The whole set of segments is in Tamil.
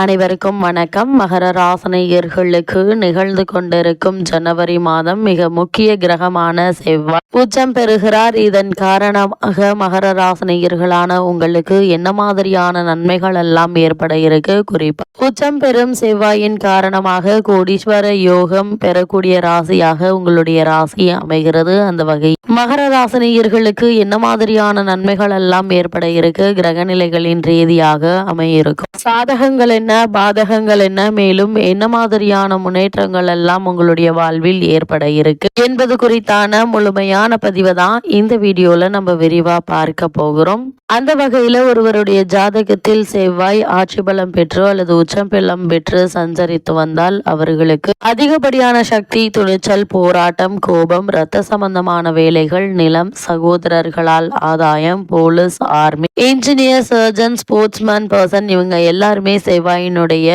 அனைவருக்கும் வணக்கம். மகர ராசனையர்களுக்கு நிகழ்ந்து கொண்டிருக்கும் ஜனவரி மாதம் மிக முக்கிய கிரகமான செவ்வாய். உச்சம் பெறுகிறார். இதன் காரணமாக மகர ராசனையர்களான உங்களுக்கு என்ன மாதிரியான நன்மைகள் எல்லாம் ஏற்பட இருக்கு? குறிப்பா உச்சம் பெறும் செவ்வாயின் காரணமாக கோடீஸ்வர யோகம் பெறக்கூடிய ராசியாக உங்களுடைய ராசி அமைகிறது. அந்த வகை மகர ராசினியர்களுக்கு என்ன மாதிரியான நன்மைகள் எல்லாம் ஏற்பட இருக்கு? கிரகநிலைகளின் ரீதியாக அமையிருக்கும். சாதகங்களின் என்ன பாதகங்கள் என்ன மேலும் என்ன மாதிரியான முன்னேற்றங்கள் எல்லாம் உங்களுடைய வாழ்வில் ஏற்பட இருக்கு என்பது குறித்தான முழுமையான பதிவை தான் இந்த வீடியோல நம்ம விரிவா பார்க்க போகிறோம். அந்த வகையில ஒருவருடைய ஜாதகத்தில் செவ்வாய் ஆட்சி பலம் பெற்று அல்லது உச்சம் பலம் பெற்று சஞ்சரித்து வந்தால் அவர்களுக்கு அதிகப்படியான சக்தி துணிச்சல் போராட்டம் கோபம் இரத்த சம்பந்தமான வேலைகள் நிலம் சகோதரர்களால் ஆதாயம் police army engineer surgeon sportsman person இவங்க எல்லாருமே செவ்வாய் செவ்வாயினுடைய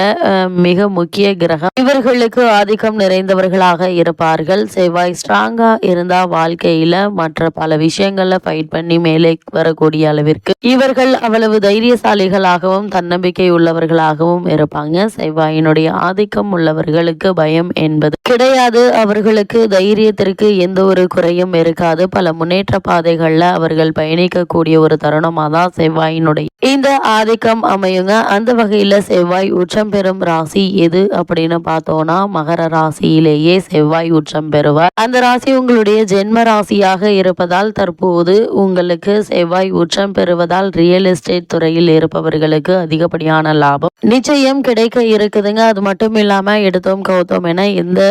மிக முக்கிய கிரகம். இவர்களுக்கு ஆதிக்கம் நிறைந்தவர்களாக இருப்பார்கள். செவ்வாய் ஸ்ட்ராங்கா இருந்தா வாழ்க்கையில மற்ற பல விஷயங்கள்ல ஃபைட் பண்ணி மேலே வரக்கூடிய அளவிற்கு. இவர்கள் அவ்வளவு தைரியசாலிகளாகவும் தன்னம்பிக்கை உள்ளவர்களாகவும் இருப்பாங்க. செவ்வாயினுடைய ஆதிக்கம் உள்ளவர்களுக்கு பயம் என்பது கிடையாது. அவர்களுக்கு தைரியத்திற்கு எந்த ஒரு குறையும் இருக்காது. பல முன்னேற்ற பாதைகள்ல அவர்கள் பயணிக்கக்கூடிய ஒரு தருணமா தான் செவ்வாயினுடைய. இந்த ஆதிக்கம் அமையுங்க. அந்த வகையில செவ்வாய் உச்சம் பெறும் ராசி எது அப்படின்னு பார்த்தோம்னா மகர ராசியிலேயே செவ்வாய் உச்சம் பெறுவார். அந்த ராசி உங்களுடைய ஜென்ம ராசியாக இருப்பதால் தற்போது உங்களுக்கு செவ்வாய் உச்சம் பெறுவதால் ரியல் எஸ்டேட் துறையில் இருப்பவர்களுக்கு அதிகப்படியான லாபம். நிச்சயம் கிடைக்க இருக்குதுங்க. அது மட்டும் இல்லாம எடுத்தோம் கவுத்தோம் என எந்த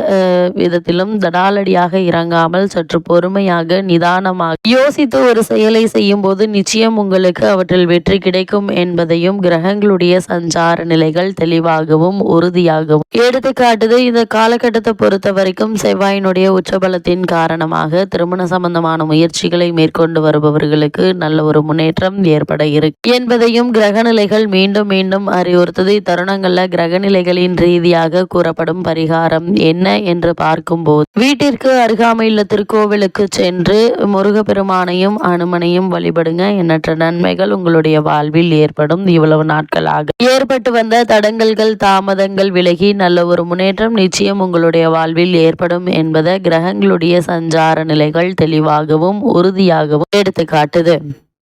விதத்திலும் தடாலடியாக இறங்காமல் சற்று பொறுமையாக நிதானமாக யோசித்து ஒரு செயலை செய்யும் போது நிச்சயம் உங்களுக்கு அவற்றில் வெற்றி கிடைக்கும் என்பதையும் கிரகங்களுடைய சஞ்சார நிலை நிலைகள் தெளிவாகவும் உறுதியாகவும். எடுத்துக்காட்டுது இந்த காலகட்டத்தை பொறுத்த வரைக்கும் செவ்வாயினுடைய உச்சபலத்தின் காரணமாக திருமண சம்பந்தமான முயற்சிகளை மேற்கொண்டு வருபவர்களுக்கு நல்ல ஒரு முன்னேற்றம் ஏற்பட இருக்கு. என்பதையும் கிரகநிலைகள் மீண்டும் மீண்டும் அறிவுறுத்தது. இத்தருணங்கள்ல கிரகநிலைகளின் ரீதியாக கூறப்படும் பரிகாரம் என்ன என்று பார்க்கும்போது வீட்டிற்கு அருகாமையுள்ள திருக்கோவிலுக்கு சென்று முருகப்பெருமானையும் அனுமனையும் வழிபடுங்க. எண்ணற்ற நன்மைகள் உங்களுடைய வாழ்வில் ஏற்படும். இவ்வளவு நாட்களாக ஏற்பட்டு வந்த தடங்கல்கள் தாமதங்கள் விலகி நல்ல ஒரு முன்னேற்றம் நிச்சயம் உங்களுடைய வாழ்வில் ஏற்படும் என்பதை கிரகங்களுடைய சஞ்சார நிலைகள் தெளிவாகவும் உறுதியாகவும் எடுத்து காட்டுது